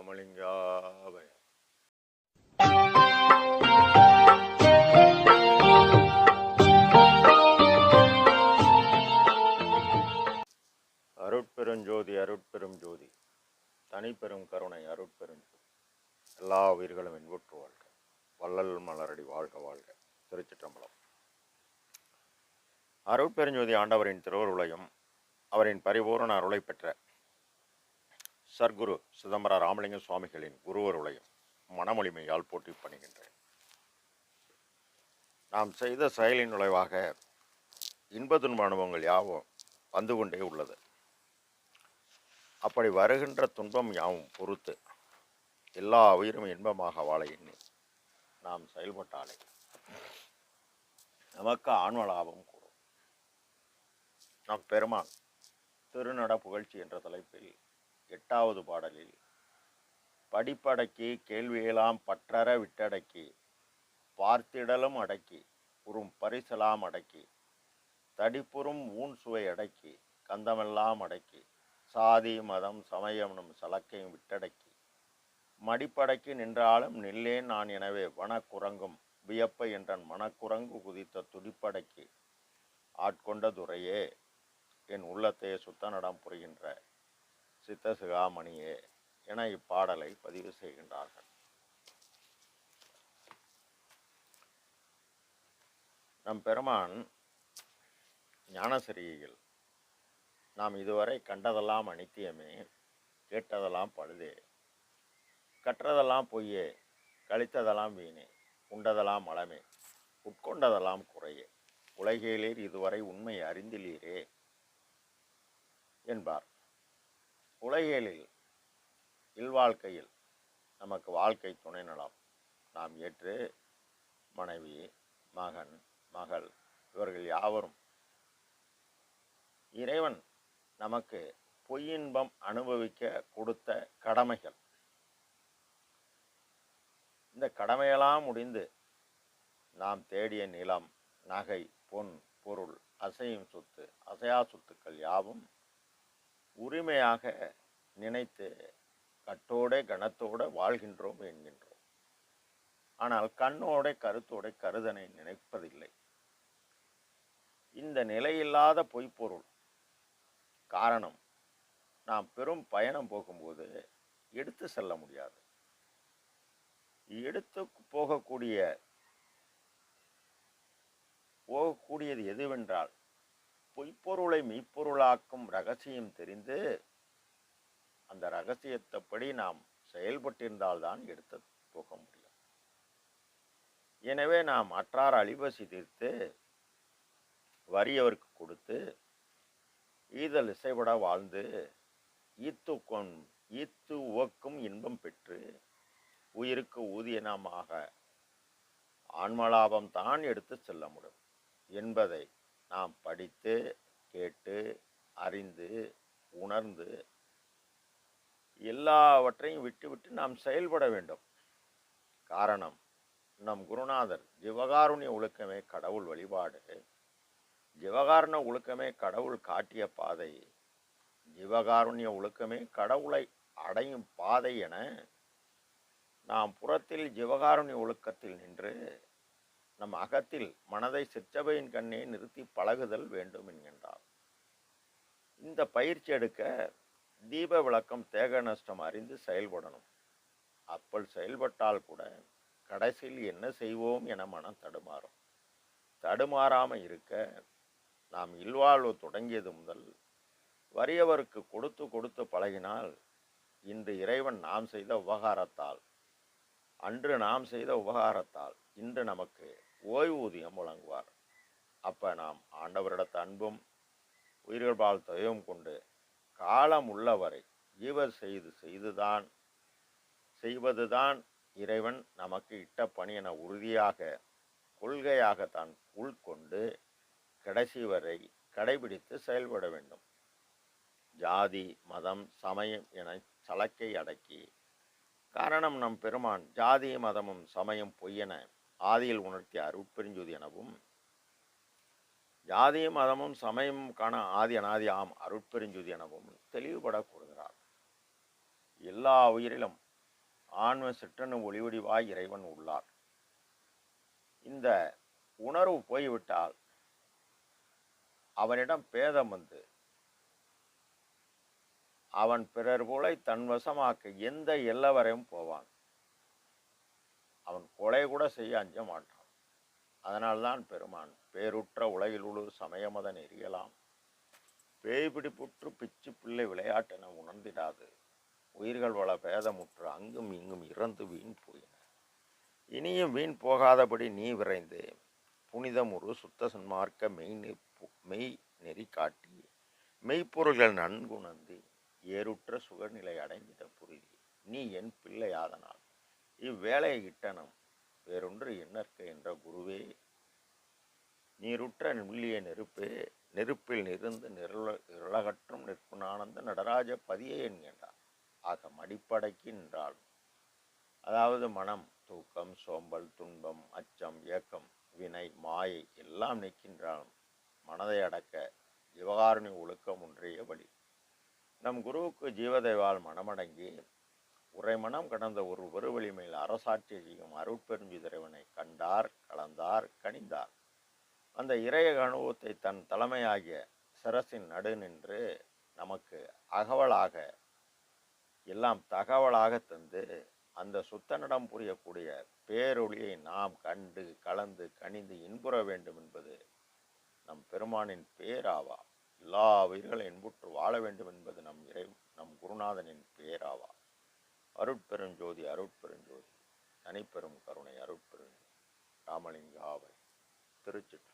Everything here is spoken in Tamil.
ராமலிங்காபய அருட்பெருஞ்சோதி அருட்பெரும் ஜோதி தனிப்பெரும் கருணை அருட்பெரும் எல்லா உயிர்களும் இன்புற்று வாழ்க. வள்ளல் மலரடி வாழ்க வாழ்க. திருச்சிற்றம்பலம். அருட்பெருஞ்சோதி ஆண்டவரின் திருவருளையும் அவரின் பரிபூரண அருளை பெற்ற சர்க்குரு சிதம்பர ராமலிங்க சுவாமிகளின் குருவருளையும் மனமொழிமையால் போட்டி பணிகின்றேன். நாம் செய்த செயலின் நுழைவாக இன்ப துன்ப அனுபவங்கள் யாவும் வந்து கொண்டே உள்ளது. அப்படி வருகின்ற துன்பம் யாவும் பொறுத்து எல்லா உயிரும் இன்பமாக வாழ எண்ணி நாம் செயல்பட்டாலே நமக்கு ஆன்ம லாபம் கூடும். நம் பெருமான் திருநட புகழ்ச்சி என்ற தலைப்பில் எட்டாவது பாடலில் படிப்படக்கி கேள்வியெல்லாம் பற்றற விட்டடக்கி பார்த்திடலும் அடக்கி உறும் பரிசலாம் அடக்கி தடிப்புறும் ஊன் சுவை அடக்கி கந்தமெல்லாம் அடக்கி சாதி மதம் சமயம்னும் சலக்கையும் விட்டடக்கி. மடிப்படக்கி நின்றாலும் நில்லேன் நான் எனவே வனக்குரங்கும் வியப்பை என்றன் மனக்குரங்கு குதித்த துடிப்படக்கி. ஆட்கொண்ட துறையே என் உள்ளத்தையே சுத்தநடம் புரிகின்ற சித்த சிகாமணியே என இப்பாடலை பதிவு செய்கின்றார்கள். நம் பெருமான் ஞானசிறியில் நாம் இதுவரை கண்டதெல்லாம் அனித்தியமே கேட்டதெல்லாம் பழுதே கற்றதெல்லாம் பொய்யே கழித்ததெல்லாம் வீணே உண்டதெல்லாம் மலமே உட்கொண்டதெல்லாம் குறையே உலகிலேர் இதுவரை உண்மை அறிந்திலீரே என்பார். உலகியலில் இல்வாழ்க்கையில் நமக்கு வாழ்க்கை துணை நலம். நாம் ஏற்று மனைவி மகன் மகள் இவர்கள் யாவரும் இறைவன் நமக்கு பொய்யின்பம் அனுபவிக்க கொடுத்த கடமைகள். இந்த கடமையெல்லாம் முடிந்து நாம் தேடிய நிலம் நகை பொன் பொருள் அசையும் சொத்து அசையா சொத்துக்கள் யாவும் உரிமையாக நினைத்து கட்டோட கணத்தோட வாழ்கின்றோம் என்கின்றோம் ஆனால் கண்ணோட கருத்தோட கருதனை நினைப்பதில்லை. இந்த நிலையில்லாத பொய்ப்பொருள் காரணம் நாம் பெரும் பயணம் போகும்போது எடுத்து செல்ல முடியாது. எடுத்து போகக்கூடிய போகக்கூடியது எதுவென்றால் பொய்ப்பொருளை மெய்ப்பொருளாக்கும் ரகசியம் தெரிந்து அந்த ரகசியத்தைப்படி நாம் செயல்பட்டிருந்தால்தான் எடுத்து போக முடியும். எனவே நாம் அற்றார் அழிவசி தீர்த்து வறியவருக்கு கொடுத்து ஈதல் இசைபட வாழ்ந்து ஈத்து கொண் ஈத்து உவக்கும் இன்பம் பெற்று உயிருக்கு ஊதியனமாக ஆன்மலாபம் தான் எடுத்து செல்ல முடியும் என்பதை நாம் படித்து கேட்டு அறிந்து உணர்ந்து எல்லாவற்றையும் விட்டுவிட்டு நாம் செயல்பட வேண்டும். காரணம் நம் குருநாதர் ஜிவகாருண்ய ஒழுக்கமே கடவுள் வழிபாடு. ஜிவகாரண ஒழுக்கமே கடவுள் காட்டிய பாதை. ஜிவகாருண்ய ஒழுக்கமே கடவுளை அடையும் பாதை என நாம் புறத்தில் ஜிவகாருண்ய ஒழுக்கத்தில் நின்று நம் அகத்தில் மனதை சிற்றபையின் கண்ணே நிறுத்தி பழகுதல் வேண்டும் என்கின்றார். இந்த பயிற்சி எடுக்க தீப விளக்கம் தேக நஷ்டம் அறிந்து செயல்படணும். அப்பல் செயல்பட்டால் கூட கடைசியில் என்ன செய்வோம் என மனம் தடுமாறும். தடுமாறாமல் இருக்க நாம் இல்வாழ்வு தொடங்கியது முதல் வறியவருக்கு கொடுத்து கொடுத்து பழகினால் இன்று இறைவன் நாம் செய்த உபகாரத்தால் அன்று நாம் செய்த உபகாரத்தால் இன்று நமக்கு ஓய்வூதியம் வழங்குவார். அப்போ நாம் ஆண்டவரிடத்த அன்பும் உயிர்களால் தயவும் கொண்டு காலம் உள்ளவரை ஜீவர் செய்து செய்துதான் செய்வதுதான் இறைவன் நமக்கு இட்ட பணி என உறுதியாக கொள்கையாக தான் உள்கொண்டு கடைசி வரை கடைபிடித்து செயல்பட வேண்டும். ஜாதி மதம் சமயம் என சலக்கை அடக்கி காரணம் நம் பெருமான் ஜாதி மதமும் சமயம் பொய்யென ஆதியில் உணர்த்திய அருட்பெருஞ்சுதி எனவும் ஜாதியும் மதமும் சமயமும் காண ஆதி அனாதி ஆம் அருட்பெருஞ்சுதி எனவும் தெளிவுபட கூறுகிறார் எல்லா உயிரிலும் ஆன்ம சிற்றனு ஒளிவடிவாய் இறைவன் உள்ளார். இந்த உணர்வு போய்விட்டால் அவனிடம் பேதம் வந்து அவன் பிறர் போலை தன் வசமாக்க எந்த எல்லவரையும் போவான். அவன் கொலை கூட செய்ய அஞ்ச மாட்டான். அதனால்தான் பெருமான் பேருற்ற உலகில் உழு சமயமத நெறியலாம் பேய் பிடிப்புற்று பிச்சு பிள்ளை விளையாட்டென உணர்ந்திடாது. உயிர்கள் வள பேதமுற்று அங்கும் இங்கும் இறந்து வீண் போயின. இனியும் வீண் போகாதபடி நீ விரைந்து. புனிதமுறு சுத்த சன்மார்க்க மெய் மெய் நெறி காட்டி மெய்ப்பொருள்கள் நன்குணர்ந்து ஏறுற்ற சுகநிலை அடைந்திட புரிதி. நீ என் பிள்ளையாதனால் இவ்வேலையை இட்டனம் வேறொன்று என்னற்க என்ற குருவே நீருற்ற நுள்ளிய நெருப்பே நெருப்பில் நிருந்து நிரல நிரலகற்றும் நிற்பன் ஆனந்த நடராஜ பதியே என்கின்றார் ஆக மடிப்படைக்கு நின்றாலும் அதாவது மனம் தூக்கம் சோம்பல் துன்பம் அச்சம் ஏக்கம் வினை மாயை எல்லாம் நிற்கின்றாலும் மனதை அடக்க ஜீவகாரணி ஒழுக்கம் ஒன்றிய வழி. நம் குருவுக்கு ஜீவதைவால் மனமடங்கி உரைமனம் கடந்த ஒரு பெருவெளிமையில் அரசாட்சி செய்யும் அருட்பெருஞ்சுதிரைவனை கண்டார் கலந்தார் கணிந்தார் அந்த இறைய அனுபவத்தை தன் தலைமையாகிய சிரசின் நடு நின்று நமக்கு அகவலாக எல்லாம் தகவலாக தந்து அந்த சுத்தனிடம் புரியக்கூடிய பேரொளியை நாம் கண்டு கலந்து கணிந்து இன்புற வேண்டும் என்பது நம் பெருமானின் பேராவா. எல்லா உயிர்களும் இன்புற்று வாழ வேண்டும் என்பது நம் இறை நம் குருநாதனின் பேராவா. அருட்பெருஞ்சோதி அருட்பெருஞ்சோதி. தனிப்பெரும் கருணை அருட்பெருஞ்சோதி. ராமலிங்காவை திருச்சிட்டு